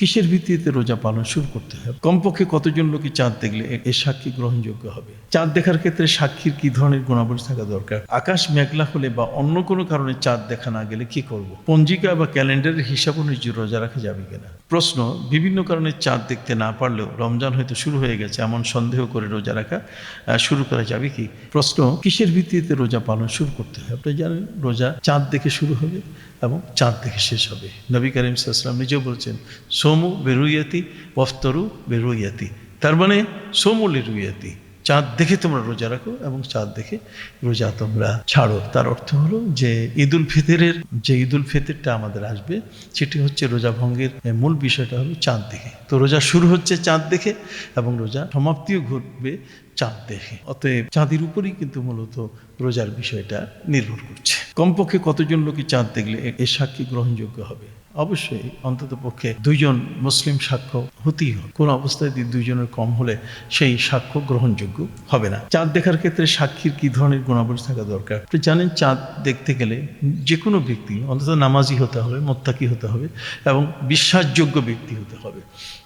কিসের ভিত্তিতে রোজা পালন শুরু করতে হবে? কমপক্ষে কতজন লোকই চাঁদ দেখলে এ সাক্ষী গ্রহণযোগ্য হবে? চাঁদ দেখার ক্ষেত্রে সাক্ষীর কি ধরনের গুণাবলী থাকা দরকার? আকাশ মেঘলা হলে বা অন্য কোনো কারণে চাঁদ দেখা না গেলে কি করব? পঞ্জিকা বা ক্যালেন্ডারের হিসাব অনুযায়ী রোজা রাখা যাবে কিনা? প্রশ্ন, বিভিন্ন কারণে চাঁদ দেখতে না পারলেও রমজান হয়তো শুরু হয়ে গেছে, এমন সন্দেহ করে রোজা রাখা শুরু করা যাবে কি? প্রশ্ন, কিসের ভিত্তিতে রোজা পালন শুরু করতে হবে? আপনি জানেন, রোজা চাঁদ দেখে শুরু হবে এবং চাঁদ দেখে শেষ হবে। নবী করিম সাল্লাম নিজেও বলছেন সোমু বেরুইয়াতি ওয়াফতরু বেরুইয়াতি তার মানে সোমু লিরুইয়াতি চাঁদ দেখে তোমরা রোজা রাখো এবং চাঁদ দেখে রোজা তোমরা ছাড়ো তার অর্থ হলো যে ঈদুল ফিতরের যে ঈদুল ফিতরটা আমাদের আসবে সেটি হচ্ছে রোজা ভঙ্গের মূল বিষয়টা হলো চাঁদ দেখে তো রোজা শুরু হচ্ছে চাঁদ দেখে এবং রোজা সমাপ্তিও ঘটবে চাঁদ দেখে অতএব চাঁদের উপরেই কিন্তু মূলত রোজার বিষয়টা নির্ভর করছে। কমপক্ষে কতজন লোকই চাঁদ দেখলে এ- সাক্ষী গ্রহণযোগ্য হবে? অবশ্যই অন্তত পক্ষে দুইজন মুসলিম সাক্ষ্য হতেই হবে। কোন অবস্থায় যদি দুইজনের কম হলে সেই সাক্ষ্য গ্রহণযোগ্য হবে না। চাঁদ দেখার ক্ষেত্রে সাক্ষীর কি ধরনের গুণাবলী থাকা দরকার? আপনি জানেন, চাঁদ দেখতে গেলে যে কোনো ব্যক্তি, অন্তত নামাজি হতে হবে, মোত্তাকি হতে হবে এবং বিশ্বাসযোগ্য ব্যক্তি হতে হবে।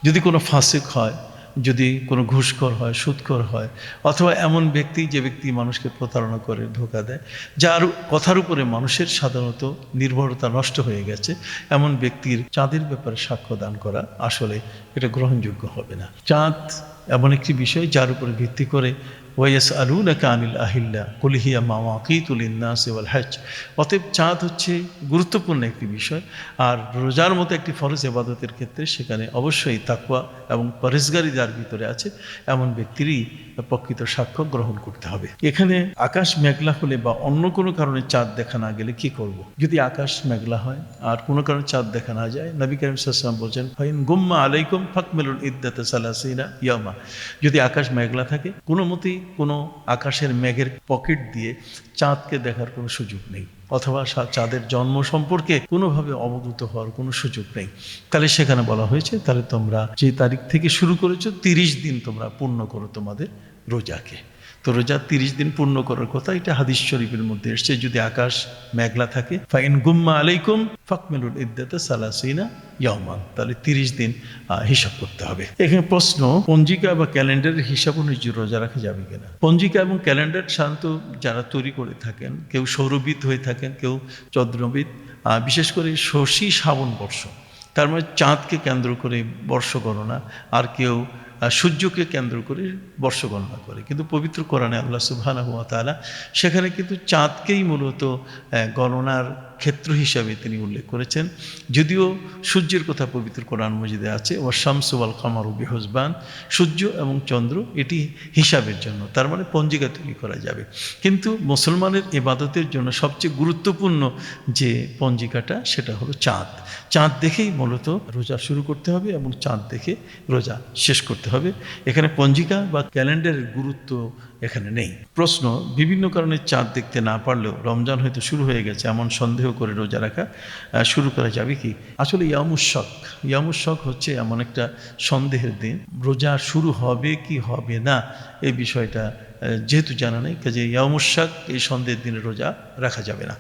যদি কোনো ফাঁসেক হয় যদি কোনো ঘুষখোর হয় সুৎকর হয়, অথবা এমন ব্যক্তি যে ব্যক্তি মানুষকে প্রতারণা করে, ধোকা দেয়, যার কথার উপরে মানুষের সাধারণত নির্ভরতা নষ্ট হয়ে গেছে, এমন ব্যক্তির চাঁদের ব্যাপারে সাক্ষ্য দান করা আসলে এটা গ্রহণযোগ্য হবে না। চাঁদ এমন একটি বিষয় যার উপরে ভিত্তি করে ওয়াইয়াস আলু নাকা আনিল আহিল্লা কুলিহিয়া মামা কিতুলিন্নাস ওয়াল হজ অতএব চাঁদ হচ্ছে গুরুত্বপূর্ণ একটি বিষয়, আর রোজার মতো একটি ফরজ এবাদতের ক্ষেত্রে সেখানে অবশ্যই তাকুয়া এবং পরেশগারি যার ভিতরে আছে, এমন ব্যক্তিরই প্রকৃত সাক্ষ্য গ্রহণ করতে হবে এখানে আকাশ মেঘলা হলে বা অন্য কোনো কারণে চাঁদ দেখা না গেলে কি করব। যদি আকাশ মেঘলা হয় আর কোনো কারণে চাঁদ দেখা না যায়, নবী করিম সাল্লাম বলছেন, ফাইন গুম্মা আলাইকুম ফাকমেলুল ইদ্দাতে সালাসিনা ইয়ামা যদি আকাশ মেঘলা থাকে, কোনো মতেই কোনো আকাশের মেঘের পকেট দিয়ে চাঁদকে দেখার কোনো সুযোগ নেই। অথবা চাঁদের জন্ম সম্পর্কে কোনোভাবে অবগত হওয়ার কোনো সুযোগ নেই। তাহলে সেখানে বলা হয়েছে, তাহলে তোমরা যে তারিখ থেকে শুরু করেছ, তিরিশ দিন তোমরা পূর্ণ করো তোমাদের রোজাকে। তো রোজা তিরিশ দিন পূর্ণ করার কথা, এটা হাদিস শরীফের মধ্যে এসছে, যদি আকাশ মেঘলা থাকে। ফাইন গুম্মা আলাইকুম ফাকমেলুল ইদ্দাতে সালাসিনা ইয়মান তাহলে তিরিশ দিন হিসাব করতে হবে। এখানে প্রশ্ন, পঞ্জিকা বা ক্যালেন্ডারের হিসাব অনুযায়ী রোজা রাখা যাবে কিনা? পঞ্জিকা এবং ক্যালেন্ডার সাধারণত যারা তৈরি করে থাকেন, কেউ সৌরবিদ হয়ে থাকেন, কেউ চন্দ্রবিদ বিশেষ করে শশী শ্রাবণ বর্ষ। তার মানে চাঁদকে কেন্দ্র করে বর্ষ গণনা, আর কেউ সূর্যকে কেন্দ্র করে বর্ষগণনা করে। কিন্তু পবিত্র কোরআনে আল্লাহ সুবহানাহু ওয়া তাআলা সেখানে কিন্তু চাঁদকেই মূলত গণনার ক্ষেত্র হিসাবে তিনি উল্লেখ করেছেন। যদিও সূর্যের কথা পবিত্র কোরআন মজিদে আছে ও শামসু আল কামার বিহসবান সূর্য এবং চন্দ্র এটি হিসাবের জন্য, তার মানে পঞ্জিকা তৈরি করা যাবে। কিন্তু মুসলমানের ইবাদতের জন্য সবচেয়ে গুরুত্বপূর্ণ যে পঞ্জিকাটা, সেটা হলো চাঁদ। চাঁদ দেখেই মূলত রোজা শুরু করতে হবে এবং চাঁদ দেখে রোজা শেষ করতে হবে। এখানে পঞ্জিকা বা ক্যালেন্ডারের গুরুত্ব এখানে নেই। প্রশ্ন, বিভিন্ন কারণে চাঁদ দেখতে না পারলেও রমজান হয়তো শুরু হয়ে গেছে, এমন সন্দেহ করে রোজা রাখা শুরু করা যাবে কি? আসলে ইয়ামুশক ইয়ামুশক হচ্ছে এমন একটা সন্দেহের দিন। রোজা শুরু হবে কি হবে না এই বিষয়টা যেহেতু জানা নেই কাজে ইয়ামুশাক এই সন্দেহের দিনে রোজা রাখা যাবে না।